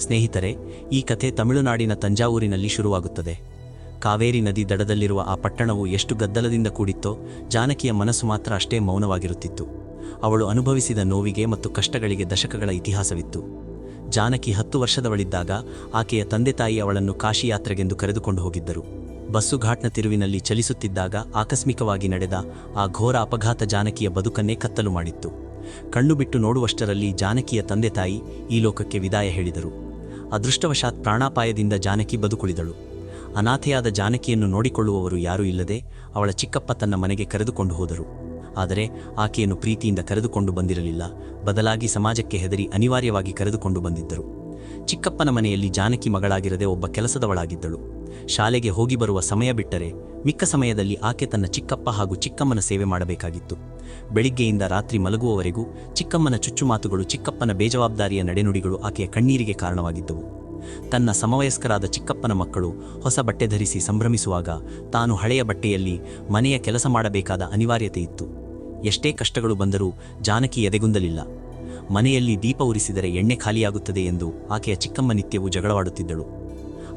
ಸ್ನೇಹಿತರೆ, ಈ ಕಥೆ ತಮಿಳುನಾಡಿನ ತಂಜಾವೂರಿನಲ್ಲಿ ಶುರುವಾಗುತ್ತದೆ. ಕಾವೇರಿ ನದಿ ದಡದಲ್ಲಿರುವ ಆ ಪಟ್ಟಣವು ಎಷ್ಟು ಗದ್ದಲದಿಂದ ಕೂಡಿತ್ತೋ ಜಾನಕಿಯ ಮನಸ್ಸು ಮಾತ್ರ ಅಷ್ಟೇ ಮೌನವಾಗಿರುತ್ತಿತ್ತು. ಅವಳು ಅನುಭವಿಸಿದ ನೋವಿಗೆ ಮತ್ತು ಕಷ್ಟಗಳಿಗೆ ದಶಕಗಳ ಇತಿಹಾಸವಿತ್ತು. ಜಾನಕಿ ಹತ್ತು ವರ್ಷದವಳಿದ್ದಾಗ ಆಕೆಯ ತಂದೆ ತಾಯಿ ಅವಳನ್ನು ಕಾಶಿ ಯಾತ್ರೆಗೆಂದು ಕರೆದುಕೊಂಡು ಹೋಗಿದ್ದರು. ಬಸ್ಸು ಘಾಟ್ನ ತಿರುವಿನಲ್ಲಿ ಚಲಿಸುತ್ತಿದ್ದಾಗ ಆಕಸ್ಮಿಕವಾಗಿ ನಡೆದ ಆ ಘೋರ ಅಪಘಾತ ಜಾನಕಿಯ ಬದುಕನ್ನೇ ಕತ್ತಲು ಮಾಡಿತ್ತು. ಕಣ್ಣು ಬಿಟ್ಟು ನೋಡುವಷ್ಟರಲ್ಲಿ ಜಾನಕಿಯ ತಂದೆ ತಾಯಿ ಈ ಲೋಕಕ್ಕೆ ವಿದಾಯ ಹೇಳಿದರು. ಅದೃಷ್ಟವಶಾತ್ ಪ್ರಾಣಾಪಾಯದಿಂದ ಜಾನಕಿ ಬದುಕುಳಿದಳು. ಅನಾಥೆಯಾದ ಜಾನಕಿಯನ್ನು ನೋಡಿಕೊಳ್ಳುವವರು ಯಾರೂ ಇಲ್ಲದೆ ಅವಳ ಚಿಕ್ಕಪ್ಪ ತನ್ನ ಮನೆಗೆ ಕರೆದುಕೊಂಡು ಹೋದರು. ಆದರೆ ಆಕೆಯನ್ನು ಪ್ರೀತಿಯಿಂದ ಕರೆದುಕೊಂಡು ಬಂದಿರಲಿಲ್ಲ. ಬದಲಾಗಿ ಸಮಾಜಕ್ಕೆ ಹೆದರಿ ಅನಿವಾರ್ಯವಾಗಿ ಕರೆದುಕೊಂಡು ಬಂದಿದ್ದರು. ಚಿಕ್ಕಪ್ಪನ ಮನೆಯಲ್ಲಿ ಜಾನಕಿ ಮಗಳಾಗಿರದೆ ಒಬ್ಬ ಕೆಲಸದವಳಾಗಿದ್ದಳು. ಶಾಲೆಗೆ ಹೋಗಿ ಬರುವ ಸಮಯ ಬಿಟ್ಟರೆ ಮಿಕ್ಕ ಸಮಯದಲ್ಲಿ ಆಕೆ ತನ್ನ ಚಿಕ್ಕಪ್ಪ ಹಾಗೂ ಚಿಕ್ಕಮ್ಮನ ಸೇವೆ ಮಾಡಬೇಕಾಗಿತ್ತು. ಬೆಳಿಗ್ಗೆಯಿಂದ ರಾತ್ರಿ ಮಲಗುವವರೆಗೂ ಚಿಕ್ಕಮ್ಮನ ಚುಚ್ಚುಮಾತುಗಳು, ಚಿಕ್ಕಪ್ಪನ ಬೇಜವಾಬ್ದಾರಿಯ ನಡೆನುಡಿಗಳು ಆಕೆಯ ಕಣ್ಣೀರಿಗೆ ಕಾರಣವಾಗಿದ್ದವು. ತನ್ನ ಸಮವಯಸ್ಕರಾದ ಚಿಕ್ಕಪ್ಪನ ಮಕ್ಕಳು ಹೊಸ ಬಟ್ಟೆ ಧರಿಸಿ ಸಂಭ್ರಮಿಸುವಾಗ ತಾನು ಹಳೆಯ ಬಟ್ಟೆಯಲ್ಲಿ ಮನೆಯ ಕೆಲಸ ಮಾಡಬೇಕಾದ ಅನಿವಾರ್ಯತೆ ಇತ್ತು. ಎಷ್ಟೇ ಕಷ್ಟಗಳು ಬಂದರೂ ಜಾನಕಿ ಎದೆಗುಂದಲಿಲ್ಲ. ಮನೆಯಲ್ಲಿ ದೀಪ ಉರಿಸಿದರೆ ಎಣ್ಣೆ ಖಾಲಿಯಾಗುತ್ತದೆ ಎಂದು ಆಕೆಯ ಚಿಕ್ಕಮ್ಮ ನಿತ್ಯವೂ ಜಗಳವಾಡುತ್ತಿದ್ದಳು.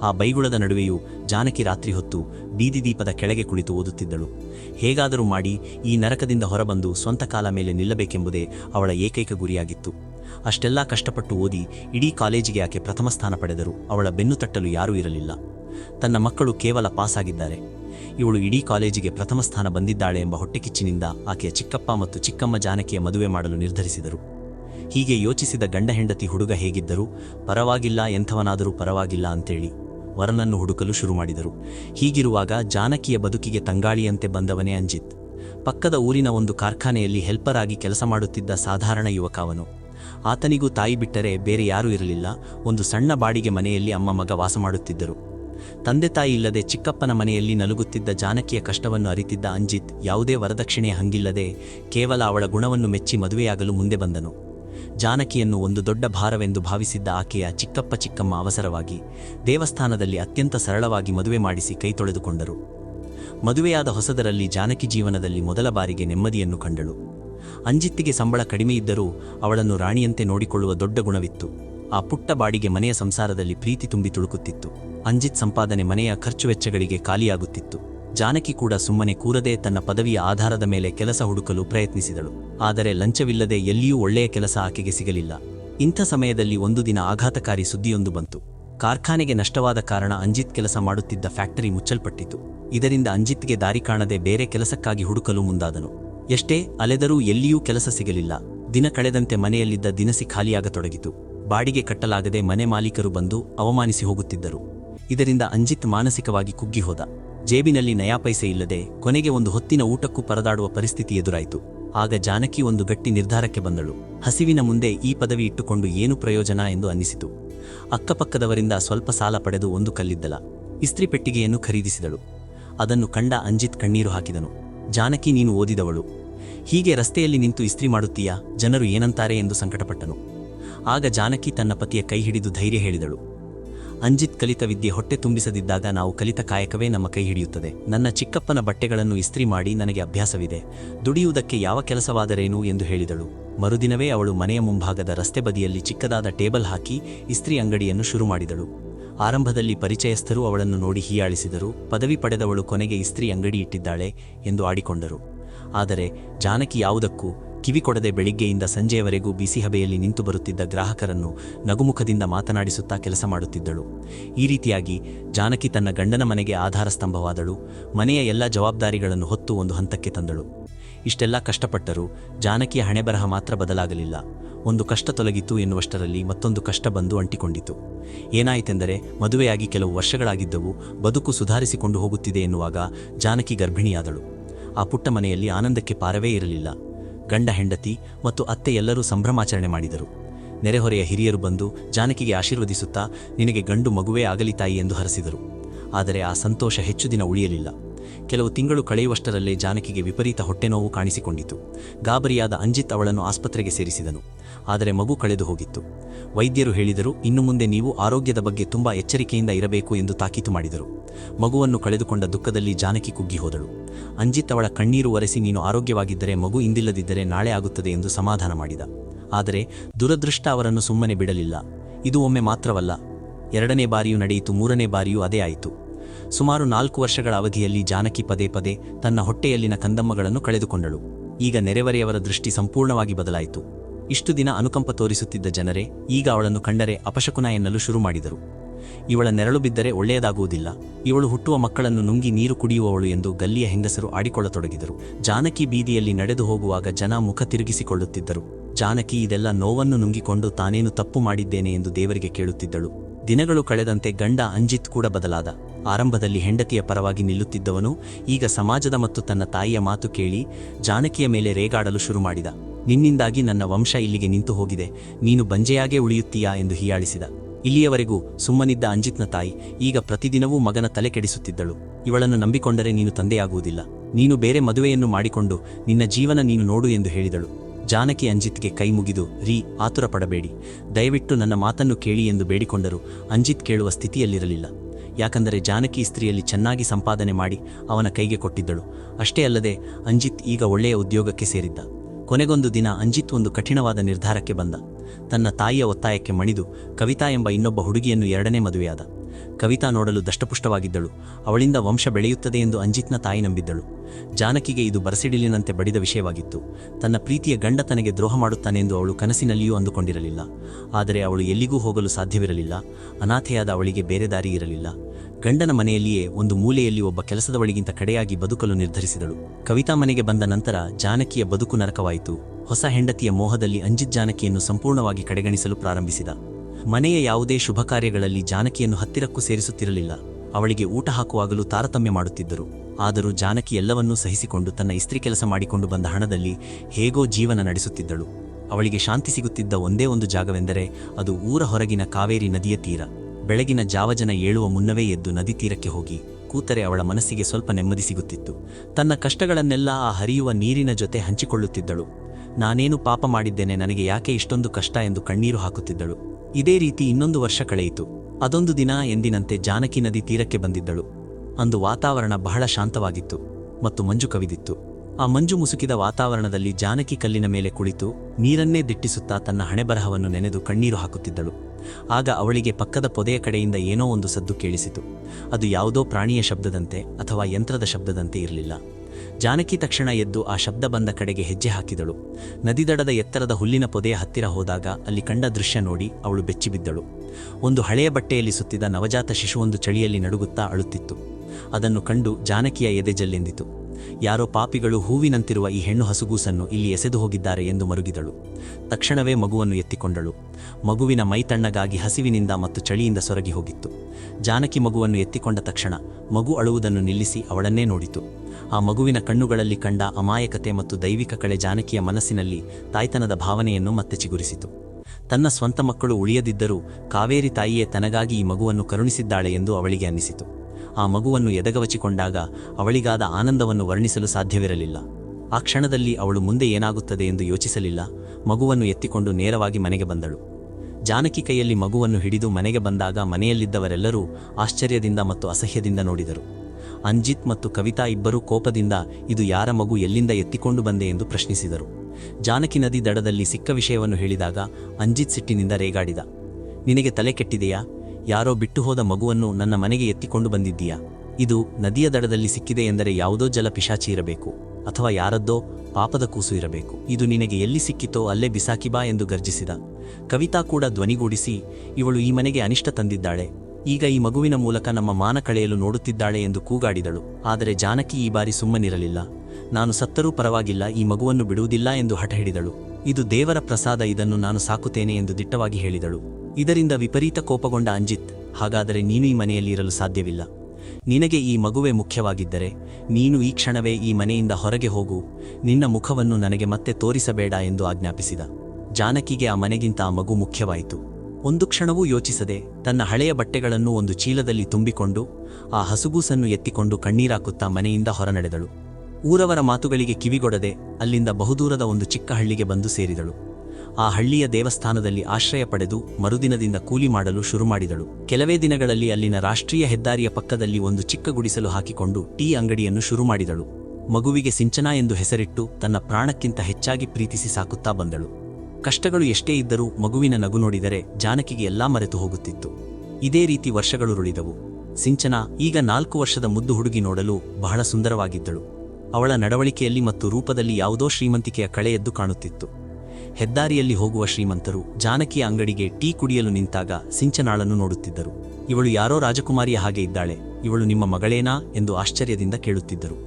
ಆ ಬೈಗುಳದ ನಡುವೆಯೂ ಜಾನಕಿ ರಾತ್ರಿ ಹೊತ್ತು ಬೀದಿ ದೀಪದ ಕೆಳಗೆ ಕುಳಿತು ಓದುತ್ತಿದ್ದಳು. ಹೇಗಾದರೂ ಮಾಡಿ ಈ ನರಕದಿಂದ ಹೊರಬಂದು ಸ್ವಂತ ಕಾಲ ಮೇಲೆ ನಿಲ್ಲಬೇಕೆಂಬುದೇ ಅವಳ ಏಕೈಕ ಗುರಿಯಾಗಿತ್ತು. ಅಷ್ಟೆಲ್ಲ ಕಷ್ಟಪಟ್ಟು ಓದಿ ಇಡೀ ಕಾಲೇಜಿಗೆ ಆಕೆ ಪ್ರಥಮ ಸ್ಥಾನ ಪಡೆದರು ಅವಳ ಬೆನ್ನು ತಟ್ಟಲು ಯಾರೂ ಇರಲಿಲ್ಲ. ತನ್ನ ಮಕ್ಕಳು ಕೇವಲ ಪಾಸಾಗಿದ್ದಾರೆ. ಇವಳು ಇಡೀ ಕಾಲೇಜಿಗೆ ಪ್ರಥಮ ಸ್ಥಾನ ಬಂದಿದ್ದಾಳೆ ಎಂಬ ಹೊಟ್ಟೆಕಿಚ್ಚಿನಿಂದ ಆಕೆಯ ಚಿಕ್ಕಪ್ಪ ಮತ್ತು ಚಿಕ್ಕಮ್ಮ ಜಾನಕಿಯ ಮದುವೆ ಮಾಡಲು ನಿರ್ಧರಿಸಿದರು. ಹೀಗೆ ಯೋಚಿಸಿದ ಗಂಡ ಹೆಂಡತಿ ಹುಡುಗ ಹೇಗಿದ್ದರೂ, ಪರವಾಗಿಲ್ಲ ಎಂಥವನಾದರೂ ಪರವಾಗಿಲ್ಲ ಅಂತೇಳಿ ವರನನ್ನು ಹುಡುಕಲು ಶುರು ಮಾಡಿದರು. ಹೀಗಿರುವಾಗ ಜಾನಕಿಯ ಬದುಕಿಗೆ ತಂಗಾಳಿಯಂತೆ ಬಂದವನೇ ಅಂಜಿತ್. ಪಕ್ಕದ ಊರಿನ ಒಂದು ಕಾರ್ಖಾನೆಯಲ್ಲಿ ಹೆಲ್ಪರ್ ಆಗಿ ಕೆಲಸ ಮಾಡುತ್ತಿದ್ದ ಸಾಧಾರಣ ಯುವಕವನು. ಆತನಿಗೂ ತಾಯಿ ಬಿಟ್ಟರೆ ಬೇರೆ ಯಾರೂ ಇರಲಿಲ್ಲ. ಒಂದು ಸಣ್ಣ ಬಾಡಿಗೆ ಮನೆಯಲ್ಲಿ ಅಮ್ಮ ಮಗ ವಾಸ ಮಾಡುತ್ತಿದ್ದರು. ತಂದೆ ತಾಯಿ ಇಲ್ಲದೆ ಚಿಕ್ಕಪ್ಪನ ಮನೆಯಲ್ಲಿ ನಲುಗುತ್ತಿದ್ದ ಜಾನಕಿಯ ಕಷ್ಟವನ್ನು ಅರಿತಿದ್ದ ಅಂಜಿತ್ ಯಾವುದೇ ವರದಕ್ಷಿಣೆಯ ಹಂಗಿಲ್ಲದೆ ಕೇವಲ ಅವಳ ಗುಣವನ್ನು ಮೆಚ್ಚಿ ಮದುವೆಯಾಗಲು ಮುಂದೆ ಬಂದನು. ಜಾನಕಿಯನ್ನು ಒಂದು ದೊಡ್ಡ ಭಾರವೆಂದು ಭಾವಿಸಿದ್ದ ಆಕೆಯ ಚಿಕ್ಕಪ್ಪ ಚಿಕ್ಕಮ್ಮ ಅವಸರವಾಗಿ ದೇವಸ್ಥಾನದಲ್ಲಿ ಅತ್ಯಂತ ಸರಳವಾಗಿ ಮದುವೆ ಮಾಡಿಸಿ ಕೈ ತೊಳೆದುಕೊಂಡರು. ಮದುವೆಯಾದ ಹೊಸದರಲ್ಲಿ ಜಾನಕಿ ಜೀವನದಲ್ಲಿ ಮೊದಲ ಬಾರಿಗೆ ನೆಮ್ಮದಿಯನ್ನು ಕಂಡಳು. ಅಂಜಿತ್ತಿಗೆ ಸಂಬಳ ಕಡಿಮೆಯಿದ್ದರೂ ಅವಳನ್ನು ರಾಣಿಯಂತೆ ನೋಡಿಕೊಳ್ಳುವ ದೊಡ್ಡ ಗುಣವಿತ್ತು. ಆ ಪುಟ್ಟ ಬಾಡಿಗೆ ಮನೆಯ ಸಂಸಾರದಲ್ಲಿ ಪ್ರೀತಿ ತುಂಬಿ ತುಳುಕುತ್ತಿತ್ತು. ಅಂಜಿತ್ ಸಂಪಾದನೆ ಮನೆಯ ಖರ್ಚು ವೆಚ್ಚಗಳಿಗೆ ಖಾಲಿಯಾಗುತ್ತಿತ್ತು. ಜಾನಕಿ ಕೂಡ ಸುಮ್ಮನೆ ಕೂರದೆ ತನ್ನ ಪದವಿಯ ಆಧಾರದ ಮೇಲೆ ಕೆಲಸ ಹುಡುಕಲು ಪ್ರಯತ್ನಿಸಿದಳು. ಆದರೆ ಲಂಚವಿಲ್ಲದೆ ಎಲ್ಲಿಯೂ ಒಳ್ಳೆಯ ಕೆಲಸ ಆಕೆಗೆ ಸಿಗಲಿಲ್ಲ. ಇಂಥ ಸಮಯದಲ್ಲಿ ಒಂದು ದಿನ ಆಘಾತಕಾರಿ ಸುದ್ದಿಯೊಂದು ಬಂತು. ಕಾರ್ಖಾನೆಗೆ ನಷ್ಟವಾದ ಕಾರಣ ಅಂಜಿತ್ ಕೆಲಸ ಮಾಡುತ್ತಿದ್ದ ಫ್ಯಾಕ್ಟರಿ ಮುಚ್ಚಲ್ಪಟ್ಟಿತು ಇದರಿಂದ ಅಂಜಿತ್ಗೆ ದಾರಿ ಕಾಣದೆ ಬೇರೆ ಕೆಲಸಕ್ಕಾಗಿ ಹುಡುಕಲು ಮುಂದಾದನು. ಎಷ್ಟೇ ಅಲೆದರೂ ಎಲ್ಲಿಯೂ ಕೆಲಸ ಸಿಗಲಿಲ್ಲ. ದಿನ ಕಳೆದಂತೆ ಮನೆಯಲ್ಲಿದ್ದ ದಿನಸಿ ಖಾಲಿಯಾಗತೊಡಗಿತು. ಬಾಡಿಗೆ ಕಟ್ಟಲಾಗದೆ ಮನೆ ಮಾಲೀಕರು ಬಂದು ಅವಮಾನಿಸಿ ಹೋಗುತ್ತಿದ್ದರು. ಇದರಿಂದ ಅಂಜಿತ್ ಮಾನಸಿಕವಾಗಿ ಕುಗ್ಗಿ ಹೋದ ಜೇಬಿನಲ್ಲಿ ನಯಾ ಪೈಸೆ ಇಲ್ಲದೆ ಕೊನೆಗೆ ಒಂದು ಹೊತ್ತಿನ ಊಟಕ್ಕೂ ಪರದಾಡುವ ಪರಿಸ್ಥಿತಿ ಎದುರಾಯಿತು. ಆಗ ಜಾನಕಿ ಒಂದು ಗಟ್ಟಿ ನಿರ್ಧಾರಕ್ಕೆ ಬಂದಳು. ಹಸಿವಿನ ಮುಂದೆ ಈ ಪದವಿ ಇಟ್ಟುಕೊಂಡು ಏನು ಪ್ರಯೋಜನ ಎಂದು ಅನ್ನಿಸಿತು. ಅಕ್ಕಪಕ್ಕದವರಿಂದ ಸ್ವಲ್ಪ ಸಾಲ ಪಡೆದು ಒಂದು ಕಲ್ಲಿದ್ದಲ, ಇಸ್ತ್ರಿ ಪೆಟ್ಟಿಗೆಯನ್ನು ಖರೀದಿಸಿದಳು. ಅದನ್ನು ಕಂಡ ಅಂಜಿತ್ ಕಣ್ಣೀರು ಹಾಕಿದನು. ಜಾನಕಿ, ನೀನು ಓದಿದವಳು. ಹೀಗೆ ರಸ್ತೆಯಲ್ಲಿ ನಿಂತು ಇಸ್ತ್ರಿ ಮಾಡುತ್ತೀಯಾ? ಜನರು ಏನಂತಾರೆ ಎಂದು ಸಂಕಟಪಟ್ಟನು. ಆಗ ಜಾನಕಿ ತನ್ನ ಪತಿಯ ಕೈ ಹಿಡಿದು ಧೈರ್ಯ ಹೇಳಿದಳು. ಅಂಜಿತ್ ಕಲಿತ ವಿದ್ಯೆ ಹೊಟ್ಟೆ ತುಂಬಿಸದಿದ್ದಾಗ ನಾವು ಕಲಿತ ಕಾಯಕವೇ ನಮ್ಮ ಕೈ ಹಿಡಿಯುತ್ತದೆ. ನನ್ನ ಚಿಕ್ಕಪ್ಪನ ಬಟ್ಟೆಗಳನ್ನು ಇಸ್ತ್ರಿ ಮಾಡಿ ನನಗೆ ಅಭ್ಯಾಸವಿದೆ. ದುಡಿಯುವುದಕ್ಕೆ ಯಾವ ಕೆಲಸವಾದರೇನು ಎಂದು ಹೇಳಿದಳು. ಮರುದಿನವೇ ಅವಳು ಮನೆಯ ಮುಂಭಾಗದ ರಸ್ತೆ ಬದಿಯಲ್ಲಿ ಚಿಕ್ಕದಾದ ಟೇಬಲ್ ಹಾಕಿ ಇಸ್ತ್ರಿ ಅಂಗಡಿಯನ್ನು ಶುರು ಮಾಡಿದಳು. ಆರಂಭದಲ್ಲಿ ಪರಿಚಯಸ್ಥರು ಅವಳನ್ನು ನೋಡಿ ಹೀಯಾಳಿಸಿದರು. ಪದವಿ ಪಡೆದವಳು ಕೊನೆಗೆ ಇಸ್ತ್ರಿ ಅಂಗಡಿ ಇಟ್ಟಿದ್ದಾಳೆ ಎಂದು ಆಡಿಕೊಂಡರು. ಆದರೆ ಜಾನಕಿ ಯಾವುದಕ್ಕೂ ಕಿವಿ ಕೊಡದೆ ಬೆಳಿಗ್ಗೆಯಿಂದ ಸಂಜೆಯವರೆಗೂ ಬಿಸಿಹಬೆಯಲ್ಲಿ ನಿಂತು ಬರುತ್ತಿದ್ದ ಗ್ರಾಹಕರನ್ನು ನಗುಮುಖದಿಂದ ಮಾತನಾಡಿಸುತ್ತಾ ಕೆಲಸ ಮಾಡುತ್ತಿದ್ದಳು. ಈ ರೀತಿಯಾಗಿ ಜಾನಕಿ ತನ್ನ ಗಂಡನ ಮನೆಗೆ ಆಧಾರ ಸ್ತಂಭವಾದಳು. ಮನೆಯ ಎಲ್ಲ ಜವಾಬ್ದಾರಿಗಳನ್ನು ಹೊತ್ತು ಒಂದು ಹಂತಕ್ಕೆ ತಂದಳು. ಇಷ್ಟೆಲ್ಲ ಕಷ್ಟಪಟ್ಟರೂ ಜಾನಕಿಯ ಹಣೆಬರಹ ಮಾತ್ರ ಬದಲಾಗಲಿಲ್ಲ. ಒಂದು ಕಷ್ಟ ತೊಲಗಿತು ಎನ್ನುವಷ್ಟರಲ್ಲಿ ಮತ್ತೊಂದು ಕಷ್ಟ ಬಂದು ಅಂಟಿಕೊಂಡಿತು. ಏನಾಯಿತೆಂದರೆ ಮದುವೆಯಾಗಿ ಕೆಲವು ವರ್ಷಗಳಾಗಿದ್ದವು, ಬದುಕು ಸುಧಾರಿಸಿಕೊಂಡು ಹೋಗುತ್ತಿದೆ ಎನ್ನುವಾಗ ಜಾನಕಿ ಗರ್ಭಿಣಿಯಾದಳು. ಆ ಪುಟ್ಟ ಮನೆಯಲ್ಲಿ ಆನಂದಕ್ಕೆ ಪಾರವೇ ಇರಲಿಲ್ಲ. ಗಂಡ ಹೆಂಡತಿ ಮತ್ತು ಅತ್ತೆ ಎಲ್ಲರೂ ಸಂಭ್ರಮಾಚರಣೆ ಮಾಡಿದರು. ನೆರೆಹೊರೆಯ ಹಿರಿಯರು ಬಂದು ಜಾನಕಿಗೆ ಆಶೀರ್ವದಿಸುತ್ತಾ, ನಿನಗೆ ಗಂಡು ಮಗುವೇ ಆಗಲಿ ತಾಯಿ ಎಂದು ಹರಸಿದರು. ಆದರೆ ಆ ಸಂತೋಷ ಹೆಚ್ಚು ದಿನ ಉಳಿಯಲಿಲ್ಲ. ಕೆಲವು ತಿಂಗಳು ಕಳೆಯುವಷ್ಟರಲ್ಲೇ ಜಾನಕಿಗೆ ವಿಪರೀತ ಹೊಟ್ಟೆನೋವು ಕಾಣಿಸಿಕೊಂಡಿತು. ಗಾಬರಿಯಾದ ಅಂಜಿತ್ ಅವಳನ್ನು ಆಸ್ಪತ್ರೆಗೆ ಸೇರಿಸಿದನು. ಆದರೆ ಮಗು ಕಳೆದು ಹೋಗಿತ್ತು. ವೈದ್ಯರು ಹೇಳಿದರು, ಇನ್ನು ಮುಂದೆ ನೀವು ಆರೋಗ್ಯದ ಬಗ್ಗೆ ತುಂಬಾ ಎಚ್ಚರಿಕೆಯಿಂದ ಇರಬೇಕು ಎಂದು ತಾಕೀತು ಮಾಡಿದರು. ಮಗುವನ್ನು ಕಳೆದುಕೊಂಡ ದುಃಖದಲ್ಲಿ ಜಾನಕಿ ಕುಗ್ಗಿ ಹೋದಳು. ಅಂಜಿತ್ ಅವಳ ಕಣ್ಣೀರು ಒರೆಸಿ, ನೀನು ಆರೋಗ್ಯವಾಗಿದ್ದರೆ ಮಗು ಇಂದಿಲ್ಲದಿದ್ದರೆ ನಾಳೆ ಆಗುತ್ತದೆ ಎಂದು ಸಮಾಧಾನ ಮಾಡಿದ. ಆದರೆ ದುರದೃಷ್ಟ ಅವರನ್ನು ಸುಮ್ಮನೆ ಬಿಡಲಿಲ್ಲ. ಇದು ಒಮ್ಮೆ ಮಾತ್ರವಲ್ಲ, ಎರಡನೇ ಬಾರಿಯೂ ನಡೆಯಿತು, ಮೂರನೇ ಬಾರಿಯೂ ಅದೇ ಆಯಿತು. ಸುಮಾರು ನಾಲ್ಕು ವರ್ಷಗಳ ಅವಧಿಯಲ್ಲಿ ಜಾನಕಿ ಪದೇ ಪದೇ ತನ್ನ ಹೊಟ್ಟೆಯಲ್ಲಿನ ಕಂದಮ್ಮಗಳನ್ನು ಕಳೆದುಕೊಂಡಳು. ಈಗ ನೆರೆವರೆಯವರ ದೃಷ್ಟಿ ಸಂಪೂರ್ಣವಾಗಿ ಬದಲಾಯಿತು. ಇಷ್ಟು ದಿನ ಅನುಕಂಪ ತೋರಿಸುತ್ತಿದ್ದ ಜನರೇ ಈಗ ಅವಳನ್ನು ಕಂಡರೆ ಅಪಶಕುನ ಎನ್ನಲು ಶುರು ಮಾಡಿದರು. ಇವಳ ನೆರಳು ಬಿದ್ದರೆ ಒಳ್ಳೆಯದಾಗುವುದಿಲ್ಲ. ಇವಳು ಹುಟ್ಟುವ ಮಕ್ಕಳನ್ನು ನುಂಗಿ ನೀರು ಕುಡಿಯುವವಳು ಎಂದು ಗಲ್ಲಿಯ ಹೆಂಗಸರು ಆಡಿಕೊಳ್ಳತೊಡಗಿದರು. ಜಾನಕಿ ಬೀದಿಯಲ್ಲಿ ನಡೆದು ಹೋಗುವಾಗ ಜನ ಮುಖ ತಿರುಗಿಸಿಕೊಳ್ಳುತ್ತಿದ್ದರು. ಜಾನಕಿ ಇದೆಲ್ಲ ನೋವನ್ನು ನುಂಗಿಕೊಂಡು ತಾನೇನು ತಪ್ಪು ಮಾಡಿದ್ದೇನೆ ಎಂದು ದೇವರಿಗೆ ಕೇಳುತ್ತಿದ್ದಳು. ದಿನಗಳು ಕಳೆದಂತೆ ಗಂಡ ಅಂಜಿತ್ ಕೂಡ ಬದಲಾದ. ಆರಂಭದಲ್ಲಿ ಹೆಂಡತಿಯ ಪರವಾಗಿ ನಿಲ್ಲುತ್ತಿದ್ದವನು ಈಗ ಸಮಾಜದ ಮತ್ತು ತನ್ನ ತಾಯಿಯ ಮಾತು ಕೇಳಿ ಜಾನಕಿಯ ಮೇಲೆ ರೇಗಾಡಲು ಶುರು ಮಾಡಿದ. ನಿನ್ನಿಂದಾಗಿ ನನ್ನ ವಂಶ ಇಲ್ಲಿಗೆ ನಿಂತು ಹೋಗಿದೆ. ನೀನು ಬಂಜೆಯಾಗೇ ಉಳಿಯುತ್ತೀಯಾ ಎಂದು ಹೀಯಾಳಿಸಿದ. ಇಲ್ಲಿಯವರೆಗೂ ಸುಮ್ಮನಿದ್ದ ಅಂಜಿತ್ನ ತಾಯಿ ಈಗ ಪ್ರತಿದಿನವೂ ಮಗನ ತಲೆ ಕೆಡಿಸುತ್ತಿದ್ದಳು. ಇವಳನ್ನು ನಂಬಿಕೊಂಡರೆ ನೀನು ತಂದೆಯಾಗುವುದಿಲ್ಲ. ನೀನು ಬೇರೆ ಮದುವೆಯನ್ನು ಮಾಡಿಕೊಂಡು ನಿನ್ನ ಜೀವನ ನೀನು ನೋಡು ಎಂದು ಹೇಳಿದಳು. ಜಾನಕಿ ಅಂಜಿತ್ಗೆ ಕೈ ಮುಗಿದು, ರೀ ಆತುರ ಪಡಬೇಡಿ ದಯವಿಟ್ಟು ನನ್ನ ಮಾತನ್ನು ಕೇಳಿ ಎಂದು ಬೇಡಿಕೊಂಡರು. ಅಂಜಿತ್ ಕೇಳುವ ಸ್ಥಿತಿಯಲ್ಲಿರಲಿಲ್ಲ. ಯಾಕಂದರೆ ಜಾನಕಿ ಸ್ತ್ರೀಯಲ್ಲಿ ಚೆನ್ನಾಗಿ ಸಂಪಾದನೆ ಮಾಡಿ ಅವನ ಕೈಗೆ ಕೊಟ್ಟಿದ್ದಳು. ಅಷ್ಟೇ ಅಲ್ಲದೆ ಅಂಜಿತ್ ಈಗ ಒಳ್ಳೆಯ ಉದ್ಯೋಗಕ್ಕೆ ಸೇರಿದ್ದ. ಕೊನೆಗೊಂದು ದಿನ ಅಂಜಿತ್ ಒಂದು ಕಠಿಣವಾದ ನಿರ್ಧಾರಕ್ಕೆ ಬಂದ. ತನ್ನ ತಾಯಿಯ ಒತ್ತಾಯಕ್ಕೆ ಮಣಿದು ಕವಿತಾ ಎಂಬ ಇನ್ನೊಬ್ಬ ಹುಡುಗಿಯನ್ನು ಎರಡನೇ ಮದುವೆಯಾದ. ಕವಿತಾ ನೋಡಲು ದಷ್ಟಪುಷ್ಟವಾಗಿದ್ದಳು. ಅವಳಿಂದ ವಂಶ ಬೆಳೆಯುತ್ತದೆ ಎಂದು ಅಂಜಿತ್ನ ತಾಯಿ ನಂಬಿದ್ದಳು. ಜಾನಕಿಗೆ ಇದು ಬರಸಿಡಿಲಿನಂತೆ ಬಡಿದ ವಿಷಯವಾಗಿತ್ತು. ತನ್ನ ಪ್ರೀತಿಯ ಗಂಡ ತನಗೆ ದ್ರೋಹ ಮಾಡುತ್ತಾನೆಂದು ಅವಳು ಕನಸಿನಲ್ಲಿಯೂ ಅಂದುಕೊಂಡಿರಲಿಲ್ಲ. ಆದರೆ ಅವಳು ಎಲ್ಲಿಗೂ ಹೋಗಲು ಸಾಧ್ಯವಿರಲಿಲ್ಲ. ಅನಾಥೆಯಾದ ಅವಳಿಗೆ ಬೇರೆ ದಾರಿ ಇರಲಿಲ್ಲ. ಗಂಡನ ಮನೆಯಲ್ಲಿಯೇ ಒಂದು ಮೂಲೆಯಲ್ಲಿ ಒಬ್ಬ ಕೆಲಸದವಳಿಗಿಂತ ಕಡೆಯಾಗಿ ಬದುಕಲು ನಿರ್ಧರಿಸಿದಳು. ಕವಿತಾ ಮನೆಗೆ ಬಂದ ನಂತರ ಜಾನಕಿಯ ಬದುಕು ನರಕವಾಯಿತು. ಹೊಸ ಹೆಂಡತಿಯ ಮೋಹದಲ್ಲಿ ಅಂಜಿತ್ ಜಾನಕಿಯನ್ನು ಸಂಪೂರ್ಣವಾಗಿ ಕಡೆಗಣಿಸಲು ಪ್ರಾರಂಭಿಸಿದ. ಮನೆಯ ಯಾವುದೇ ಶುಭ ಕಾರ್ಯಗಳಲ್ಲಿ ಜಾನಕಿಯನ್ನು ಹತ್ತಿರಕ್ಕೂ ಸೇರಿಸುತ್ತಿರಲಿಲ್ಲ. ಅವಳಿಗೆ ಊಟ ಹಾಕುವಾಗಲೂ ತಾರತಮ್ಯ ಮಾಡುತ್ತಿದ್ದರು. ಆದರೂ ಜಾನಕಿ ಎಲ್ಲವನ್ನೂ ಸಹಿಸಿಕೊಂಡು ತನ್ನ ಇಸ್ತ್ರಿ ಕೆಲಸ ಮಾಡಿಕೊಂಡು ಬಂದ ಹಣದಲ್ಲಿ ಹೇಗೋ ಜೀವನ ನಡೆಸುತ್ತಿದ್ದಳು. ಅವಳಿಗೆ ಶಾಂತಿ ಸಿಗುತ್ತಿದ್ದ ಒಂದೇ ಒಂದು ಜಾಗವೆಂದರೆ ಅದು ಊರ ಹೊರಗಿನ ಕಾವೇರಿ ನದಿಯ ತೀರ. ಬೆಳಗಿನ ಜಾವಜನ ಏಳುವ ಮುನ್ನವೇ ಎದ್ದು ನದಿ ತೀರಕ್ಕೆ ಹೋಗಿ ಕೂತರೆ ಅವಳ ಮನಸ್ಸಿಗೆ ಸ್ವಲ್ಪ ನೆಮ್ಮದಿ ಸಿಗುತ್ತಿತ್ತು. ತನ್ನ ಕಷ್ಟಗಳನ್ನೆಲ್ಲ ಆ ಹರಿಯುವ ನೀರಿನ ಜೊತೆ ಹಂಚಿಕೊಳ್ಳುತ್ತಿದ್ದಳು. ನಾನೇನು ಪಾಪ ಮಾಡಿದ್ದೇನೆ ನನಗೆ ಯಾಕೆ ಇಷ್ಟೊಂದು ಕಷ್ಟ ಎಂದು ಕಣ್ಣೀರು ಹಾಕುತ್ತಿದ್ದಳು. ಇದೇ ರೀತಿ ಇನ್ನೊಂದು ವರ್ಷ ಕಳೆಯಿತು. ಅದೊಂದು ದಿನ ಎಂದಿನಂತೆ ಜಾನಕಿ ನದಿ ತೀರಕ್ಕೆ ಬಂದಿದ್ದಳು. ಅಂದು ವಾತಾವರಣ ಬಹಳ ಶಾಂತವಾಗಿತ್ತು ಮತ್ತು ಮಂಜು ಕವಿದಿತ್ತು. ಆ ಮಂಜು ಮುಸುಕಿದ ವಾತಾವರಣದಲ್ಲಿ ಜಾನಕಿ ಕಲ್ಲಿನ ಮೇಲೆ ಕುಳಿತು ನೀರನ್ನೇ ದಿಟ್ಟಿಸುತ್ತಾ ತನ್ನ ಹಣೆಬರಹವನ್ನು ನೆನೆದು ಕಣ್ಣೀರು ಹಾಕುತ್ತಿದ್ದಳು. ಆಗ ಅವಳಿಗೆ ಪಕ್ಕದ ಪೊದೆಯ ಕಡೆಯಿಂದ ಏನೋ ಒಂದು ಸದ್ದು ಕೇಳಿಸಿತು. ಅದು ಯಾವುದೋ ಪ್ರಾಣಿಯ ಶಬ್ದದಂತೆ ಅಥವಾ ಯಂತ್ರದ ಶಬ್ದದಂತೆ ಇರಲಿಲ್ಲ. ಜಾನಕಿ ತಕ್ಷಣ ಎದ್ದು ಆ ಶಬ್ದ ಬಂದ ಕಡೆಗೆ ಹೆಜ್ಜೆ ಹಾಕಿದಳು. ನದಿದಡದ ಎತ್ತರದ ಹುಲ್ಲಿನ ಪೊದೆಯ ಹತ್ತಿರ ಹೋದಾಗ ಅಲ್ಲಿ ಕಂಡ ದೃಶ್ಯ ನೋಡಿ ಅವಳು ಬೆಚ್ಚಿಬಿದ್ದಳು. ಒಂದು ಹಳೆಯ ಬಟ್ಟೆಯಲ್ಲಿ ಸುತ್ತಿದ ನವಜಾತ ಶಿಶುವೊಂದು ಚಳಿಯಲ್ಲಿ ನಡುಗುತ್ತಾ ಅಳುತ್ತಿತ್ತು. ಅದನ್ನು ಕಂಡು ಜಾನಕಿಯ ಎದೆ ಜಲ್ಲೆಂದಿತು. ಯಾರೋ ಪಾಪಿಗಳು ಹೂವಿನಂತಿರುವ ಈ ಹೆಣ್ಣು ಹಸುಗೂಸನ್ನು ಇಲ್ಲಿ ಎಸೆದು ಹೋಗಿದ್ದಾರೆ ಎಂದು ಮರುಗಿದಳು. ತಕ್ಷಣವೇ ಮಗುವನ್ನು ಎತ್ತಿಕೊಂಡಳು. ಮಗುವಿನ ಮೈತಣ್ಣಗಾಗಿ ಹಸಿವಿನಿಂದ ಮತ್ತು ಚಳಿಯಿಂದ ಸೊರಗಿ ಹೋಗಿತ್ತು. ಜಾನಕಿ ಮಗುವನ್ನು ಎತ್ತಿಕೊಂಡ ತಕ್ಷಣ ಮಗು ಅಳುವುದನ್ನು ನಿಲ್ಲಿಸಿ ಅವಳನ್ನೇ ನೋಡಿತು. ಆ ಮಗುವಿನ ಕಣ್ಣುಗಳಲ್ಲಿ ಕಂಡ ಅಮಾಯಕತೆ ಮತ್ತು ದೈವಿಕ ಕಳೆ ಜಾನಕಿಯ ಮನಸ್ಸಿನಲ್ಲಿ ತಾಯ್ತನದ ಭಾವನೆಯನ್ನು ಮತ್ತೆ ಚಿಗುರಿಸಿತು. ತನ್ನ ಸ್ವಂತ ಮಕ್ಕಳು ಉಳಿಯದಿದ್ದರೂ ಕಾವೇರಿ ತಾಯಿಯೇ ತನಗಾಗಿ ಈ ಮಗುವನ್ನು ಕರುಣಿಸಿದ್ದಾಳೆ ಎಂದು ಅವಳಿಗೆ ಅನ್ನಿಸಿತು. ಆ ಮಗುವನ್ನು ಎದಗವಚಿಕೊಂಡಾಗ ಅವಳಿಗಾದ ಆನಂದವನ್ನು ವರ್ಣಿಸಲು ಸಾಧ್ಯವಿರಲಿಲ್ಲ. ಆ ಕ್ಷಣದಲ್ಲಿ ಅವಳು ಮುಂದೆ ಏನಾಗುತ್ತದೆ ಎಂದು ಯೋಚಿಸಲಿಲ್ಲ. ಮಗುವನ್ನು ಎತ್ತಿಕೊಂಡು ನೇರವಾಗಿ ಮನೆಗೆ ಬಂದಳು. ಜಾನಕಿ ಕೈಯಲ್ಲಿ ಮಗುವನ್ನು ಹಿಡಿದು ಮನೆಗೆ ಬಂದಾಗ ಮನೆಯಲ್ಲಿದ್ದವರೆಲ್ಲರೂ ಆಶ್ಚರ್ಯದಿಂದ ಮತ್ತು ಅಸಹ್ಯದಿಂದ ನೋಡಿದರು. ಅಂಜಿತ್ ಮತ್ತು ಕವಿತಾ ಇಬ್ಬರೂ ಕೋಪದಿಂದ ಇದು ಯಾರ ಮಗು ಎಲ್ಲಿಂದ ಎತ್ತಿಕೊಂಡು ಬಂದೆ ಎಂದು ಪ್ರಶ್ನಿಸಿದರು. ಜಾನಕಿ ನದಿ ದಡದಲ್ಲಿ ಸಿಕ್ಕ ವಿಷಯವನ್ನು ಹೇಳಿದಾಗ ಅಂಜಿತ್ ಸಿಟ್ಟಿನಿಂದ ರೇಗಾಡಿದ. ನಿನಗೆ ತಲೆ ಕೆಟ್ಟಿದೆಯಾ? ಯಾರೋ ಬಿಟ್ಟು ಹೋದ ಮಗುವನ್ನು ನನ್ನ ಮನೆಗೆ ಎತ್ತಿಕೊಂಡು ಬಂದಿದ್ದೀಯಾ? ಇದು ನದಿಯ ದಡದಲ್ಲಿ ಸಿಕ್ಕಿದೆ ಎಂದರೆ ಯಾವುದೋ ಜಲ ಪಿಶಾಚಿ ಇರಬೇಕು, ಅಥವಾ ಯಾರದ್ದೋ ಪಾಪದ ಕೂಸು ಇರಬೇಕು. ಇದು ನಿನಗೆ ಎಲ್ಲಿ ಸಿಕ್ಕಿತೋ ಅಲ್ಲೇ ಬಿಸಾಕಿ ಬಾ ಎಂದು ಗರ್ಜಿಸಿದ. ಕವಿತಾ ಕೂಡ ಧ್ವನಿಗೂಡಿಸಿ, ಇವಳು ಈ ಮನೆಗೆ ಅನಿಷ್ಟ ತಂದಿದ್ದಾಳೆ ಈಗ ಈ ಮಗುವಿನ ಮೂಲಕ ನಮ್ಮ ಮಾನ ಕಳೆಯಲು ನೋಡುತ್ತಿದ್ದಾಳೆ ಎಂದು ಕೂಗಾಡಿದಳು. ಆದರೆ ಜಾನಕಿ ಈ ಬಾರಿ ಸುಮ್ಮನಿರಲಿಲ್ಲ. ನಾನು ಸತ್ತರೂ ಪರವಾಗಿಲ್ಲ, ಈ ಮಗುವನ್ನು ಬಿಡುವುದಿಲ್ಲ ಎಂದು ಹಠ ಹಿಡಿದಳು. ಇದು ದೇವರ ಪ್ರಸಾದ, ಇದನ್ನು ನಾನು ಸಾಕುತ್ತೇನೆ ಎಂದು ದಿಟ್ಟವಾಗಿ ಹೇಳಿದಳು. ಇದರಿಂದ ವಿಪರೀತ ಕೋಪಗೊಂಡ ಅಂಜಿತ್, ಹಾಗಾದರೆ ನೀನು ಈ ಮನೆಯಲ್ಲಿ ಇರಲು ಸಾಧ್ಯವಿಲ್ಲ. ನಿನಗೆ ಈ ಮಗುವೆ ಮುಖ್ಯವಾಗಿದ್ದರೆ, ನೀನು ಈ ಕ್ಷಣವೇ ಈ ಮನೆಯಿಂದ ಹೊರಗೆ ಹೋಗು, ನಿನ್ನ ಮುಖವನ್ನು ನನಗೆ ಮತ್ತೆ ತೋರಿಸಬೇಡ ಎಂದು ಆಜ್ಞಾಪಿಸಿದ. ಜಾನಕಿಗೆ ಆ ಮನೆಗಿಂತ ಆ ಮಗು ಮುಖ್ಯವಾಯಿತು. ಒಂದು ಕ್ಷಣವೂ ಯೋಚಿಸದೆ ತನ್ನ ಹಳೆಯ ಬಟ್ಟೆಗಳನ್ನು ಒಂದು ಚೀಲದಲ್ಲಿ ತುಂಬಿಕೊಂಡು ಆ ಹಸುಗೂಸನ್ನು ಎತ್ತಿಕೊಂಡು ಕಣ್ಣೀರಾಕುತ್ತಾ ಮನೆಯಿಂದ ಹೊರನಡೆದಳು. ಊರವರ ಮಾತುಗಳಿಗೆ ಕಿವಿಗೊಡದೆ ಅಲ್ಲಿಂದ ಬಹುದೂರದ ಒಂದು ಚಿಕ್ಕ ಹಳ್ಳಿಗೆ ಬಂದು ಸೇರಿದಳು. ಆ ಹಳ್ಳಿಯ ದೇವಸ್ಥಾನದಲ್ಲಿ ಆಶ್ರಯ ಪಡೆದು ಮರುದಿನದಿಂದ ಕೂಲಿ ಮಾಡಲು ಶುರು ಮಾಡಿದಳು. ಕೆಲವೇ ದಿನಗಳಲ್ಲಿ ಅಲ್ಲಿನ ರಾಷ್ಟ್ರೀಯ ಹೆದ್ದಾರಿಯ ಪಕ್ಕದಲ್ಲಿ ಒಂದು ಚಿಕ್ಕ ಗುಡಿಸಲು ಹಾಕಿಕೊಂಡು ಟೀ ಅಂಗಡಿಯನ್ನು ಶುರು ಮಾಡಿದಳು. ಮಗುವಿಗೆ ಸಿಂಚನ ಎಂದು ಹೆಸರಿಟ್ಟು ತನ್ನ ಪ್ರಾಣಕ್ಕಿಂತ ಹೆಚ್ಚಾಗಿ ಪ್ರೀತಿಸಿ ಸಾಕುತ್ತಾ ಬಂದಳು. ಕಷ್ಟಗಳು ಎಷ್ಟೇ ಇದ್ದರೂ ಮಗುವಿನ ನಗು ನೋಡಿದರೆ ಜಾನಕಿಗೆ ಎಲ್ಲಾ ಮರೆತು ಹೋಗುತ್ತಿತ್ತು. ಇದೇ ರೀತಿ ವರ್ಷಗಳು ರುಳಿದವು ಸಿಂಚನ ಈಗ ನಾಲ್ಕು ವರ್ಷದ ಮುದ್ದು ಹುಡುಗಿ ನೋಡಲು ಬಹಳ ಸುಂದರವಾಗಿದ್ದಳು. ಅವಳ ನಡವಳಿಕೆಯಲ್ಲಿ ಮತ್ತು ರೂಪದಲ್ಲಿ ಯಾವುದೋ ಶ್ರೀಮಂತಿಕೆಯ ಕಳೆ ಎದ್ದು ಕಾಣುತ್ತಿತ್ತು. ಹೆದ್ದಾರಿಯಲ್ಲಿ ಹೋಗುವ ಶ್ರೀಮಂತರು ಜಾನಕಿಯ ಅಂಗಡಿಗೆ ಟೀ ಕುಡಿಯಲು ನಿಂತಾಗ ಸಿಂಚನಾಳನ್ನು ನೋಡುತ್ತಿದ್ದರು. ಇವಳು ಯಾರೋ ರಾಜಕುಮಾರಿಯ ಹಾಗೆ ಇದ್ದಾಳೆ, ಇವಳು ನಿಮ್ಮ ಮಗಳೇನಾ ಎಂದು ಆಶ್ಚರ್ಯದಿಂದ ಕೇಳುತ್ತಿದ್ದರು.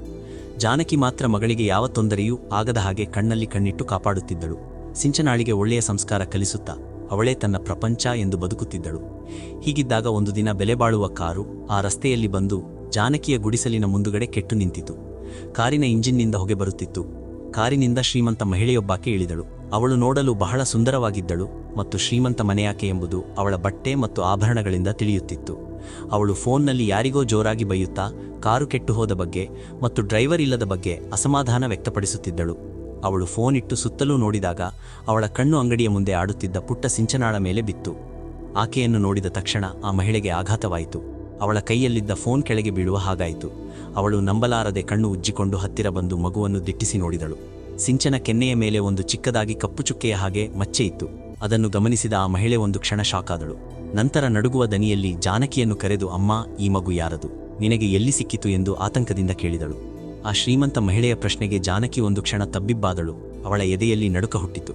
ಜಾನಕಿ ಮಾತ್ರ ಮಗಳಿಗೆ ಯಾವ ತೊಂದರೆಯೂ ಆಗದ ಹಾಗೆ ಕಣ್ಣಲ್ಲಿ ಕಣ್ಣಿಟ್ಟು ಕಾಪಾಡುತ್ತಿದ್ದಳು. ಸಿಂಚನಾಳಿಗೆ ಒಳ್ಳೆಯ ಸಂಸ್ಕಾರ ಕಲಿಸುತ್ತಾ ಅವಳೇ ತನ್ನ ಪ್ರಪಂಚ ಎಂದು ಬದುಕುತ್ತಿದ್ದಳು. ಹೀಗಿದ್ದಾಗ ಒಂದು ದಿನ ಬೆಲೆಬಾಳುವ ಕಾರು ಆ ರಸ್ತೆಯಲ್ಲಿ ಬಂದು ಜಾನಕಿಯ ಗುಡಿಸಲಿನ ಮುಂದುಗಡೆ ಕೆಟ್ಟು ನಿಂತಿತು. ಕಾರಿನ ಇಂಜಿನ್ನಿಂದ ಹೊಗೆ ಬರುತ್ತಿತ್ತು. ಕಾರಿನಿಂದ ಶ್ರೀಮಂತ ಮಹಿಳೆಯೊಬ್ಬಾಕೆ ಇಳಿದಳು. ಅವಳು ನೋಡಲು ಬಹಳ ಸುಂದರವಾಗಿದ್ದಳು ಮತ್ತು ಶ್ರೀಮಂತ ಮನೆಯಾಕೆ ಎಂಬುದು ಅವಳ ಬಟ್ಟೆ ಮತ್ತು ಆಭರಣಗಳಿಂದ ತಿಳಿಯುತ್ತಿತ್ತು. ಅವಳು ಫೋನ್ನಲ್ಲಿ ಯಾರಿಗೋ ಜೋರಾಗಿ ಬೈಯುತ್ತಾ ಕಾರು ಕೆಟ್ಟು ಹೋದ ಬಗ್ಗೆ ಮತ್ತು ಡ್ರೈವರ್ ಇಲ್ಲದ ಬಗ್ಗೆ ಅಸಮಾಧಾನ ವ್ಯಕ್ತಪಡಿಸುತ್ತಿದ್ದಳು. ಅವಳು ಫೋನ್ ಇಟ್ಟು ಸುತ್ತಲೂ ನೋಡಿದಾಗ ಅವಳ ಕಣ್ಣು ಅಂಗಡಿಯ ಮುಂದೆ ಆಡುತ್ತಿದ್ದ ಪುಟ್ಟ ಸಿಂಚನಾಳ ಮೇಲೆ ಬಿತ್ತು. ಆಕೆಯನ್ನು ನೋಡಿದ ತಕ್ಷಣ ಆ ಮಹಿಳೆಗೆ ಆಘಾತವಾಯಿತು. ಅವಳ ಕೈಯಲ್ಲಿದ್ದ ಫೋನ್ ಕೆಳಗೆ ಬೀಳುವ ಹಾಗಾಯಿತು. ಅವಳು ನಂಬಲಾರದೆ ಕಣ್ಣು ಉಜ್ಜಿಕೊಂಡು ಹತ್ತಿರ ಬಂದು ಮಗುವನ್ನು ದಿಟ್ಟಿಸಿ ನೋಡಿದಳು. ಸಿಂಚನ ಕೆನ್ನೆಯ ಮೇಲೆ ಒಂದು ಚಿಕ್ಕದಾಗಿ ಕಪ್ಪು ಚುಕ್ಕೆಯ ಹಾಗೆ ಮಚ್ಚೆ ಇತ್ತು. ಅದನ್ನು ಗಮನಿಸಿದ ಆ ಮಹಿಳೆ ಒಂದು ಕ್ಷಣ ಶಾಕಾದಳು ನಂತರ ನಡುಗುವ ದನಿಯಲ್ಲಿ ಜಾನಕಿಯನ್ನು ಕರೆದು, ಅಮ್ಮ, ಈ ಮಗು ಯಾರದು? ನಿನಗೆ ಎಲ್ಲಿ ಸಿಕ್ಕಿತು? ಎಂದು ಆತಂಕದಿಂದ ಕೇಳಿದಳು. ಆ ಶ್ರೀಮಂತ ಮಹಿಳೆಯ ಪ್ರಶ್ನೆಗೆ ಜಾನಕಿ ಒಂದು ಕ್ಷಣ ತಬ್ಬಿಬ್ಬಾದಳು. ಅವಳ ಎದೆಯಲ್ಲಿ ನಡುಕ ಹುಟ್ಟಿತು.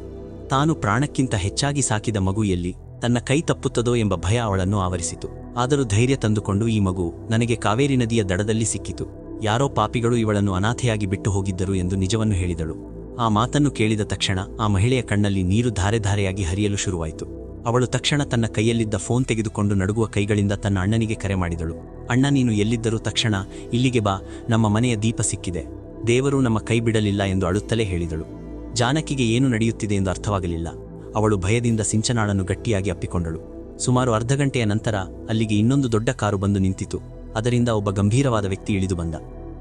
ತಾನು ಪ್ರಾಣಕ್ಕಿಂತ ಹೆಚ್ಚಾಗಿ ಸಾಕಿದ ಮಗು ಎಲ್ಲಿ, ತನ್ನ ಕೈ ತಪ್ಪುತ್ತದೋ ಎಂಬ ಭಯ ಅವಳನ್ನು ಆವರಿಸಿತು. ಆದರೂ ಧೈರ್ಯ ತಂದುಕೊಂಡು ಈ ಮಗು ನನಗೆ ಕಾವೇರಿ ನದಿಯ ದಡದಲ್ಲಿ ಸಿಕ್ಕಿತು. ಯಾರೋ ಪಾಪಿಗಳು ಇವಳನ್ನು ಅನಾಥೆಯಾಗಿ ಬಿಟ್ಟು ಹೋಗಿದ್ದರು ಎಂದು ನಿಜವನ್ನು ಹೇಳಿದಳು. ಆ ಮಾತನ್ನು ಕೇಳಿದ ತಕ್ಷಣ ಆ ಮಹಿಳೆಯ ಕಣ್ಣಲ್ಲಿ ನೀರು ಧಾರೆ ಧಾರೆಯಾಗಿ ಹರಿಯಲು ಶುರುವಾಯಿತು. ಅವಳು ತಕ್ಷಣ ತನ್ನ ಕೈಯಲ್ಲಿದ್ದ ಫೋನ್ ತೆಗೆದುಕೊಂಡು ನಡುಗುವ ಕೈಗಳಿಂದ ತನ್ನ ಅಣ್ಣನಿಗೆ ಕರೆ ಮಾಡಿದಳು. ಅಣ್ಣ, ನೀನು ಎಲ್ಲಿದ್ದರೂ ತಕ್ಷಣ ಇಲ್ಲಿಗೆ ಬಾ, ನಮ್ಮ ಮನೆಯ ದೀಪ ಸಿಕ್ಕಿದೆ. ದೇವರು ನಮ್ಮ ಕೈ ಬಿಡಲಿಲ್ಲ ಎಂದು ಅಳುತ್ತಲೇ ಹೇಳಿದಳು. ಜಾನಕಿಗೆ ಏನು ನಡೆಯುತ್ತಿದೆ ಎಂದು ಅರ್ಥವಾಗಲಿಲ್ಲ. ಅವಳು ಭಯದಿಂದ ಸಿಂಚನಾಳನ್ನು ಗಟ್ಟಿಯಾಗಿ ಅಪ್ಪಿಕೊಂಡಳು. ಸುಮಾರು ಅರ್ಧ ಗಂಟೆಯ ನಂತರ ಅಲ್ಲಿಗೆ ಇನ್ನೊಂದು ದೊಡ್ಡ ಕಾರು ಬಂದು ನಿಂತಿತು. ಅದರಿಂದ ಒಬ್ಬ ಗಂಭೀರವಾದ ವ್ಯಕ್ತಿ ಇಳಿದು ಬಂದ.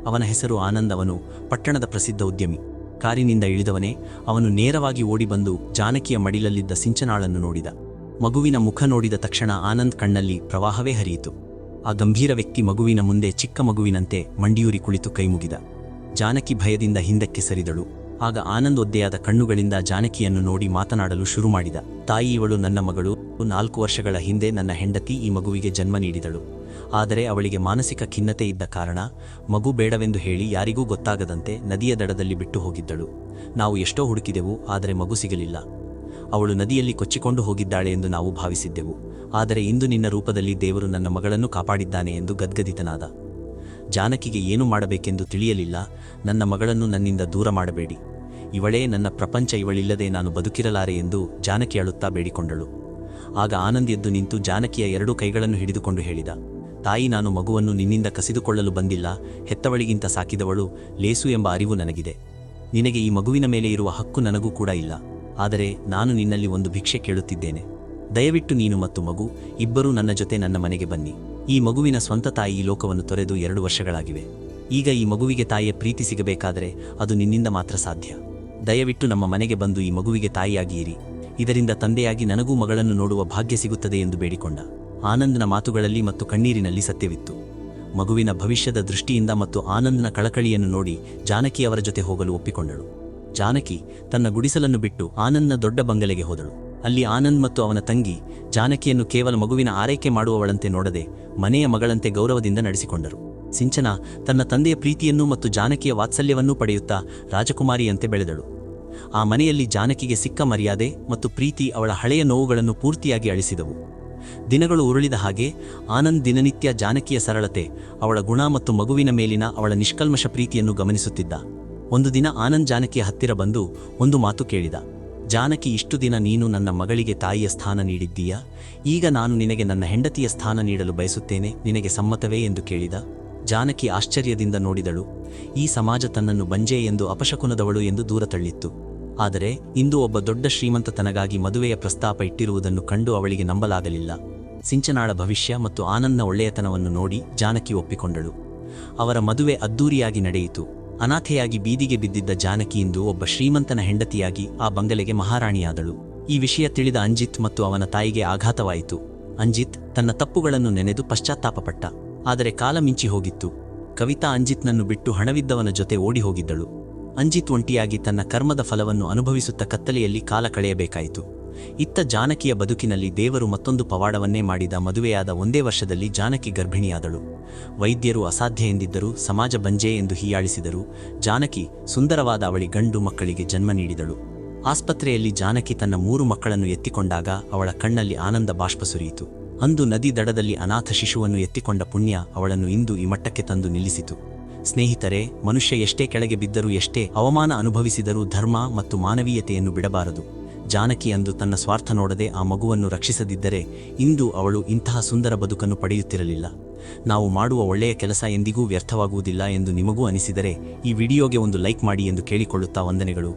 ಅವನ ಹೆಸರು ಆನಂದ್, ಅವನು ಪಟ್ಟಣದ ಪ್ರಸಿದ್ಧ ಉದ್ಯಮಿ. ಕಾರಿನಿಂದ ಇಳಿದವನೇ ಅವನು ನೇರವಾಗಿ ಓಡಿಬಂದು ಜಾನಕಿಯ ಮಡಿಲಲ್ಲಿದ್ದ ಸಿಂಚನಾಳನ್ನು ನೋಡಿದ. ಮಗುವಿನ ಮುಖ ನೋಡಿದ ತಕ್ಷಣ ಆನಂದ್ ಕಣ್ಣಲ್ಲಿ ಪ್ರವಾಹವೇ ಹರಿಯಿತು. ಆ ಗಂಭೀರ ವ್ಯಕ್ತಿ ಮಗುವಿನ ಮುಂದೆ ಚಿಕ್ಕ ಮಗುವಿನಂತೆ ಮಂಡಿಯೂರಿ ಕುಳಿತು ಕೈಮುಗಿದ ಜಾನಕಿ ಭಯದಿಂದ ಹಿಂದಕ್ಕೆ ಸರಿದಳು. ಆಗ ಆನಂದ್ ಒದ್ದೆಯಾದ ಕಣ್ಣುಗಳಿಂದ ಜಾನಕಿಯನ್ನು ನೋಡಿ ಮಾತನಾಡಲು ಶುರು ಮಾಡಿದ. ತಾಯಿ ಇವಳು ನನ್ನ ಮಗಳು. ನಾಲ್ಕು ವರ್ಷಗಳ ಹಿಂದೆ ನನ್ನ ಹೆಂಡತಿ ಈ ಮಗುವಿಗೆ ಜನ್ಮ ನೀಡಿದಳು. ಆದರೆ ಅವಳಿಗೆ ಮಾನಸಿಕ ಖಿನ್ನತೆ ಇದ್ದ ಕಾರಣ ಮಗು ಬೇಡವೆಂದು ಹೇಳಿ ಯಾರಿಗೂ ಗೊತ್ತಾಗದಂತೆ ನದಿಯ ದಡದಲ್ಲಿ ಬಿಟ್ಟು ಹೋಗಿದ್ದಳು. ನಾವು ಎಷ್ಟೋ ಹುಡುಕಿದೆವು, ಆದರೆ ಮಗು ಸಿಗಲಿಲ್ಲ. ಅವಳು ನದಿಯಲ್ಲಿ ಕೊಚ್ಚಿಕೊಂಡು ಹೋಗಿದ್ದಾಳೆ ಎಂದು ನಾವು ಭಾವಿಸಿದ್ದೆವು. ಆದರೆ ಇಂದು ನಿನ್ನ ರೂಪದಲ್ಲಿ ದೇವರು ನನ್ನ ಮಗಳನ್ನು ಕಾಪಾಡಿದ್ದಾನೆ ಎಂದು ಗದ್ಗದಿತನಾದ. ಜಾನಕಿಗೆ ಏನು ಮಾಡಬೇಕೆಂದು ತಿಳಿಯಲಿಲ್ಲ. ನನ್ನ ಮಗಳನ್ನು ನನ್ನಿಂದ ದೂರ ಮಾಡಬೇಡಿ. ಇವಳೇ ನನ್ನ ಪ್ರಪಂಚ, ಇವಳಿಲ್ಲದೆ ನಾನು ಬದುಕಿರಲಾರೆ ಎಂದು ಜಾನಕಿ ಅಳುತ್ತಾ ಬೇಡಿಕೊಂಡಳು. ಆಗ ಆನಂದ್ ಎದ್ದು ನಿಂತು ಜಾನಕಿಯ ಎರಡೂ ಕೈಗಳನ್ನು ಹಿಡಿದುಕೊಂಡು ಹೇಳಿದ. ತಾಯಿ, ನಾನು ಮಗುವನ್ನು ನಿನ್ನಿಂದ ಕಸಿದುಕೊಳ್ಳಲು ಬಂದಿಲ್ಲ. ಹೆತ್ತವಳಿಗಿಂತ ಸಾಕಿದವಳು ಲೇಸು ಎಂಬ ಅರಿವು ನನಗಿದೆ. ನಿನಗೆ ಈ ಮಗುವಿನ ಮೇಲೆ ಇರುವ ಹಕ್ಕು ನನಗೂ ಕೂಡ ಇಲ್ಲ. ಆದರೆ ನಾನು ನಿನ್ನಲ್ಲಿ ಒಂದು ಭಿಕ್ಷೆ ಕೇಳುತ್ತಿದ್ದೇನೆ. ದಯವಿಟ್ಟು ನೀನು ಮತ್ತು ಮಗು, ಇಬ್ಬರೂ ನನ್ನ ಜೊತೆ ನನ್ನ ಮನೆಗೆ ಬನ್ನಿ. ಈ ಮಗುವಿನ ಸ್ವಂತ ತಾಯಿ ಈ ಲೋಕವನ್ನು ತೊರೆದು ಎರಡು ವರ್ಷಗಳಾಗಿವೆ. ಈಗ ಈ ಮಗುವಿಗೆ ತಾಯಿಯ ಪ್ರೀತಿ ಸಿಗಬೇಕಾದರೆ ಅದು ನಿನ್ನಿಂದ ಮಾತ್ರ ಸಾಧ್ಯ. ದಯವಿಟ್ಟು ನಮ್ಮ ಮನೆಗೆ ಬಂದು ಈ ಮಗುವಿಗೆ ತಾಯಿಯಾಗಿಯಿರಿ. ಇದರಿಂದ ತಂದೆಯಾಗಿ ನನಗೂ ಮಗಳನ್ನು ನೋಡುವ ಭಾಗ್ಯ ಸಿಗುತ್ತದೆ ಎಂದು ಬೇಡಿಕೊಂಡ. ಆನಂದನ ಮಾತುಗಳಲ್ಲಿ ಮತ್ತು ಕಣ್ಣೀರಿನಲ್ಲಿ ಸತ್ಯವಿತ್ತು. ಮಗುವಿನ ಭವಿಷ್ಯದ ದೃಷ್ಟಿಯಿಂದ ಮತ್ತು ಆನಂದನ ಕಳಕಳಿಯನ್ನು ನೋಡಿ ಜಾನಕಿ ಅವರ ಜೊತೆ ಹೋಗಲು ಒಪ್ಪಿಕೊಂಡಳು. ಜಾನಕಿ ತನ್ನ ಗುಡಿಸಲನ್ನು ಬಿಟ್ಟು ಆನಂದ್ನ ದೊಡ್ಡ ಬಂಗಲೆಗೆ ಹೋದಳು. ಅಲ್ಲಿ ಆನಂದ್ ಮತ್ತು ಅವನ ತಂಗಿ ಜಾನಕಿಯನ್ನು ಕೇವಲ ಮಗುವಿನ ಆರೈಕೆ ಮಾಡುವವಳಂತೆ ನೋಡದೆ ಮನೆಯ ಮಗಳಂತೆ ಗೌರವದಿಂದ ನಡೆಸಿಕೊಂಡರು. ಸಿಂಚನ ತನ್ನ ತಂದೆಯ ಪ್ರೀತಿಯನ್ನು ಮತ್ತು ಜಾನಕಿಯ ವಾತ್ಸಲ್ಯವನ್ನೂ ಪಡೆಯುತ್ತಾ ರಾಜಕುಮಾರಿಯಂತೆ ಬೆಳೆದಳು. ಆ ಮನೆಯಲ್ಲಿ ಜಾನಕಿಗೆ ಸಿಕ್ಕ ಮರ್ಯಾದೆ ಮತ್ತು ಪ್ರೀತಿ ಅವಳ ಹಳೆಯ ನೋವುಗಳನ್ನು ಪೂರ್ತಿಯಾಗಿ ಅಳಿಸಿದವು. ದಿನಗಳು ಉರುಳಿದ ಹಾಗೆ ಆನಂದ್ ದಿನನಿತ್ಯ ಜಾನಕಿಯ ಸರಳತೆ, ಅವಳ ಗುಣ ಮತ್ತು ಮಗುವಿನ ಮೇಲಿನ ಅವಳ ನಿಷ್ಕಲ್ಮಶ ಪ್ರೀತಿಯನ್ನು ಗಮನಿಸುತ್ತಿದ್ದ. ಒಂದು ದಿನ ಆನಂದ್ ಜಾನಕಿ ಹತ್ತಿರ ಬಂದು ಒಂದು ಮಾತು ಕೇಳಿದ. ಜಾನಕಿ, ಇಷ್ಟು ದಿನ ನೀನು ನನ್ನ ಮಗಳಿಗೆ ತಾಯಿಯ ಸ್ಥಾನ ನೀಡಿದ್ದೀಯಾ? ಈಗ ನಾನು ನಿನಗೆ ನನ್ನ ಹೆಂಡತಿಯ ಸ್ಥಾನ ನೀಡಲು ಬಯಸುತ್ತೇನೆ, ನಿನಗೆ ಸಮ್ಮತವೇ ಎಂದು ಕೇಳಿದ. ಜಾನಕಿ ಆಶ್ಚರ್ಯದಿಂದ ನೋಡಿದಳು. ಈ ಸಮಾಜ ತನ್ನನ್ನು ಬಂಜೆ ಎಂದು ಅಪಶಕುನದವಳು ಎಂದು ದೂರ ತಳ್ಳಿತ್ತು. ಆದರೆ ಇಂದು ಒಬ್ಬ ದೊಡ್ಡ ಶ್ರೀಮಂತ ತನಗಾಗಿ ಮದುವೆಯ ಪ್ರಸ್ತಾಪ ಇಟ್ಟಿರುವುದನ್ನು ಕಂಡು ಅವಳಿಗೆ ನಂಬಲಾಗಲಿಲ್ಲ. ಸಿಂಚನಾಳ ಭವಿಷ್ಯ ಮತ್ತು ಆನಂದ್ನ ಒಳ್ಳೆಯತನವನ್ನು ನೋಡಿ ಜಾನಕಿ ಒಪ್ಪಿಕೊಂಡಳು. ಅವರ ಮದುವೆ ಅದ್ದೂರಿಯಾಗಿ ನಡೆಯಿತು. ಅನಾಥೆಯಾಗಿ ಬೀದಿಗೆ ಬಿದ್ದಿದ್ದ ಜಾನಕಿ ಒಬ್ಬ ಶ್ರೀಮಂತನ ಹೆಂಡತಿಯಾಗಿ ಆ ಬಂಗಲೆಗೆ ಮಹಾರಾಣಿಯಾದಳು. ಈ ವಿಷಯ ತಿಳಿದ ಅಂಜಿತ್ ಮತ್ತು ಅವನ ತಾಯಿಗೆ ಆಘಾತವಾಯಿತು. ಅಂಜಿತ್ ತನ್ನ ತಪ್ಪುಗಳನ್ನು ನೆನೆದು ಪಶ್ಚಾತ್ತಾಪಪಟ್ಟ. ಆದರೆ ಕಾಲ ಮಿಂಚಿ ಹೋಗಿತ್ತು. ಕವಿತಾ ಅಂಜಿತ್ನನ್ನು ಬಿಟ್ಟು ಹಣವಿದ್ದವನ ಜೊತೆ ಓಡಿ ಹೋಗಿದ್ದಳು. ಅಂಜಿತ್ ಒಂಟಿಯಾಗಿ ತನ್ನ ಕರ್ಮದ ಫಲವನ್ನು ಅನುಭವಿಸುತ್ತ ಕತ್ತಲೆಯಲ್ಲಿ ಕಾಲ ಕಳೆಯಬೇಕಾಯಿತು. ಇತ್ತ ಜಾನಕಿಯ ಬದುಕಿನಲ್ಲಿ ದೇವರು ಮತ್ತೊಂದು ಪವಾಡವನ್ನೇ ಮಾಡಿದ ಮದುವೆಯಾದ ಒಂದೇ ವರ್ಷದಲ್ಲಿ ಜಾನಕಿ ಗರ್ಭಿಣಿಯಾದಳು. ವೈದ್ಯರು ಅಸಾಧ್ಯ ಎಂದಿದ್ದರೂ ಸಮಾಜ ಬಂಜೆ ಎಂದು ಹೀಯಾಳಿಸಿದರು. ಜಾನಕಿ ಸುಂದರವಾದ ಅವಳಿ ಗಂಡು ಮಕ್ಕಳಿಗೆ ಜನ್ಮ ನೀಡಿದಳು. ಆಸ್ಪತ್ರೆಯಲ್ಲಿ ಜಾನಕಿ ತನ್ನ ಮೂರು ಮಕ್ಕಳನ್ನು ಎತ್ತಿಕೊಂಡಾಗ ಅವಳ ಕಣ್ಣಲ್ಲಿ ಆನಂದ ಬಾಷ್ಪ ಸುರಿಯಿತು. ಅಂದು ನದಿ ದಡದಲ್ಲಿ ಅನಾಥ ಶಿಶುವನ್ನು ಎತ್ತಿಕೊಂಡ ಪುಣ್ಯ ಅವಳನ್ನು ಇಂದು ಈ ಮಟ್ಟಕ್ಕೆ ತಂದು ನಿಲ್ಲಿಸಿತು. ಸ್ನೇಹಿತರೆ, ಮನುಷ್ಯ ಎಷ್ಟೇ ಕೆಳಗೆ ಬಿದ್ದರೂ ಎಷ್ಟೇ ಅವಮಾನ ಅನುಭವಿಸಿದರೂ ಧರ್ಮ ಮತ್ತು ಮಾನವೀಯತೆಯನ್ನು ಬಿಡಬಾರದು. ಜಾನಕಿ ಅಂದು ತನ್ನ ಸ್ವಾರ್ಥ ನೋಡದೆ ಆ ಮಗುವನ್ನು ರಕ್ಷಿಸದಿದ್ದರೆ ಇಂದು ಅವಳು ಇಂತಹ ಸುಂದರ ಬದುಕನ್ನು ಪಡೆಯುತ್ತಿರಲಿಲ್ಲ. ನಾವು ಮಾಡುವ ಒಳ್ಳೆಯ ಕೆಲಸ ಎಂದಿಗೂ ವ್ಯರ್ಥವಾಗುವುದಿಲ್ಲ ಎಂದು ನಿಮಗೂ ಅನಿಸಿದರೆ ಈ ವಿಡಿಯೋಗೆ ಒಂದು ಲೈಕ್ ಮಾಡಿ ಎಂದು ಕೇಳಿಕೊಳ್ಳುತ್ತಾ ವಂದನೆಗಳು.